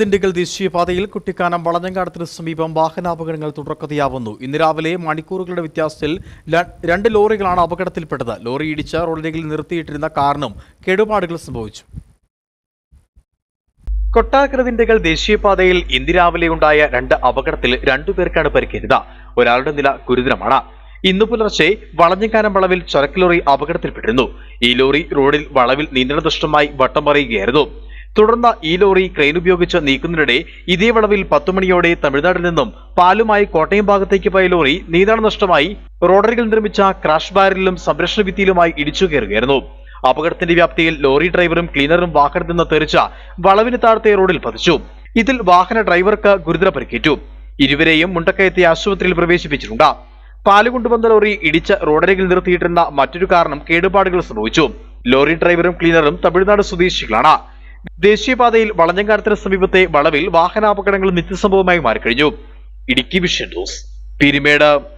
ദിണ്ടിഗൽ ദേശീയപാതയിൽ കുട്ടിക്കാനം വളഞ്ഞങ്കാടത്തിന് സമീപം വാഹനാപകടങ്ങൾ തുടർക്കഥയാവുന്നു. ഇന്ന് രാവിലെ മണിക്കൂറുകളുടെ വ്യത്യാസത്തിൽ രണ്ട് ലോറികളാണ് അപകടത്തിൽപ്പെട്ടത്. ലോറി ഇടിച്ച റോഡിലേക്ക് നിർത്തിയിട്ടിരുന്ന കാറിനും കേടുപാടുകൾ സംഭവിച്ചു. കൊട്ടാരക്കര ദേശീയപാതയിൽ ഇന്ന് രാവിലെ ഉണ്ടായ രണ്ട് അപകടത്തിൽ രണ്ടുപേർക്കാണ് പരിക്കേറ്റത്. ഒരാളുടെ നില ഗുരുതരമാണ്. ഇന്ന് പുലർച്ചെ വളഞ്ഞങ്കാനം വളവിൽ ചരക്ക് ലോറി അപകടത്തിൽപ്പെട്ടിരുന്നു. ഈ ലോറി റോഡിൽ വളവിൽ നിയന്ത്രണ ദൃഷ്ടമായി വട്ടം മറിയുകയായിരുന്നു. തുടർന്ന് ഈ ലോറി ക്രെയിൻ ഉപയോഗിച്ച് നീക്കുന്നതിനിടെ ഇതേ വളവിൽ പത്തുമണിയോടെ തമിഴ്നാട്ടിൽ നിന്നും പാലുമായി കോട്ടയം ഭാഗത്തേക്ക് പോയ ലോറി നീന്താണ നഷ്ടമായി റോഡരികിൽ നിർമ്മിച്ച ക്രാഷ് ബാരിലും സംരക്ഷണ ഭിത്തിയിലുമായി ഇടിച്ചു കയറുകയായിരുന്നു. അപകടത്തിന്റെ വ്യാപ്തിയിൽ ലോറി ഡ്രൈവറും ക്ലീനറും വാഹനത്തിൽ നിന്ന് തെറിച്ച വളവിന് താഴത്തെ റോഡിൽ പതിച്ചു. ഇതിൽ വാഹന ഡ്രൈവർക്ക് ഗുരുതര പരിക്കേറ്റു. ഇരുവരെയും മുണ്ടക്കയത്തെ ആശുപത്രിയിൽ പ്രവേശിപ്പിച്ചിട്ടുണ്ട്. പാൽ കൊണ്ടുവന്ന ലോറി ഇടിച്ച് റോഡരികിൽ നിർത്തിയിട്ടിരുന്ന മറ്റൊരു കാരണം കേടുപാടുകൾ സംഭവിച്ചു. ലോറി ഡ്രൈവറും ക്ലീനറും തമിഴ്നാട് സ്വദേശികളാണ്. ദേശീയപാതയിൽ വളഞ്ഞങ്കാടത്തിന് സമീപത്തെ വളവിൽ വാഹനാപകടങ്ങൾ നിത്യസംഭവമായി മാറിക്കഴിഞ്ഞു. Idukki vision news Peermade.